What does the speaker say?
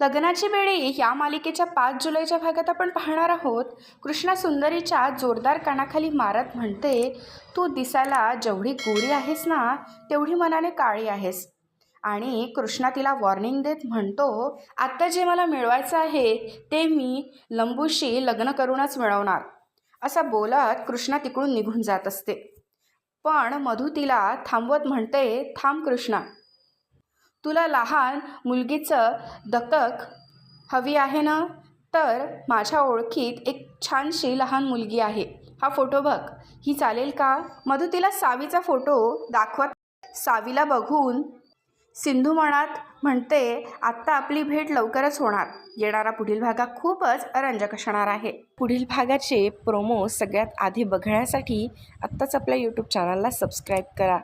लग्नाची वेळी या मालिकेच्या पाच जुलैच्या भागात आपण पाहणार आहोत. कृष्णा सुंदरीच्या जोरदार कानाखाली मारत म्हणते तू दिसायला जेवढी गोरी आहेस ना तेवढी मनाने काळी आहेस. आणि कृष्णा तिला वॉर्निंग देत म्हणतो आत्ता जे मला मिळवायचं आहे ते मी लंबूशी लग्न करूनच मिळवणार. असं बोलत कृष्णा तिकडून निघून जात असते. पण मधू तिला थांबवत म्हणते थांब कृष्णा. तुला लहान मुलगीचं दत्तक हवी आहे ना? तर माझ्या ओळखीत एक छानशी लहान मुलगी आहे. हा फोटो बघ. ही चालेल का? मधू तिला सावीचा फोटो दाखवत सावीला बघून सिंधू मनात म्हणते आत्ता आपली भेट लवकरच होणार. येणारा पुढील भागा खूपच रंजक असणार आहे. पुढील भागाचे प्रोमो सगळ्यात आधी बघण्यासाठी आत्ताच आपल्या यूट्यूब चॅनलला सबस्क्राईब करा.